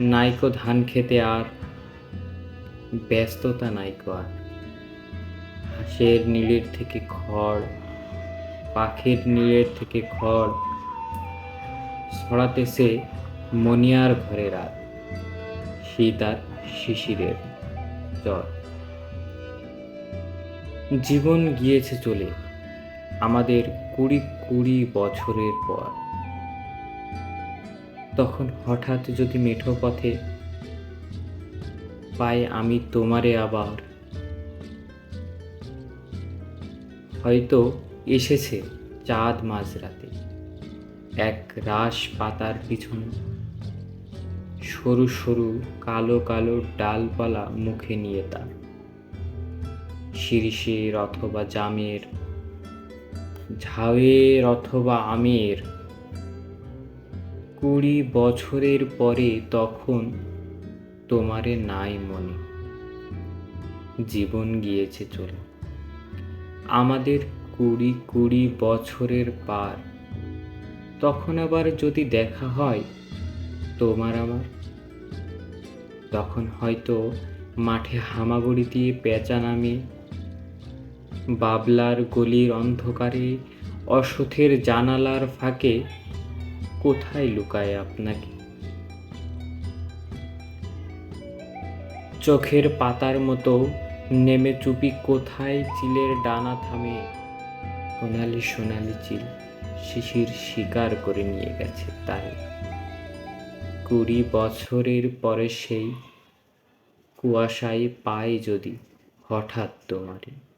নাইকো ধান খেতে আর ব্যস্ততা নাইকো আর। হাঁসের নীলের থেকে খড়, পাখির নীলের থেকে খড় ছড়াতেছে মনিয়ার ঘরে রাত শীত আর শিশিরের জ্বর। জীবন গিয়েছে চলে আমাদের কুড়ি কুড়ি বছরের পর। তখন হঠাৎ যদি মেঠো পথে পাই আমি তোমারে আবার। হয়তো এসেছে চাঁদ মাঝরাতে, এক রাস পাতার পিছনে। সরু সরু কালো কালো ডালপালা মুখে নিয়ে তার। শিরিষের অথবা জামের, ঝাউয়ের অথবা আমের কুড়ি বছরের পরে তখন তোমারে নাই মনে। জীবন গিয়েছে চলে। আমাদের কুড়ি কুড়ি বছরের পার। তখন আবার যদি দেখা হয় তোমার আমার, তখন হয়তো মাঠে হামাগুড়ি দিয়ে পেঁচা নামে, বাবলার গলির অন্ধকারে, অসথের জানালার ফাঁকে কোথায় লুকায় আপনাকে? চোখের পাতার মতো নেমে চুপি কোথায় চিলের ডানা থামে? সোনালি সোনালি চিল শিশির শিকার করে নিয়ে গেছে তাই কুড়ি বছরের পরে সেই কুয়াশায় পাই যদি হঠাৎ তোমারে।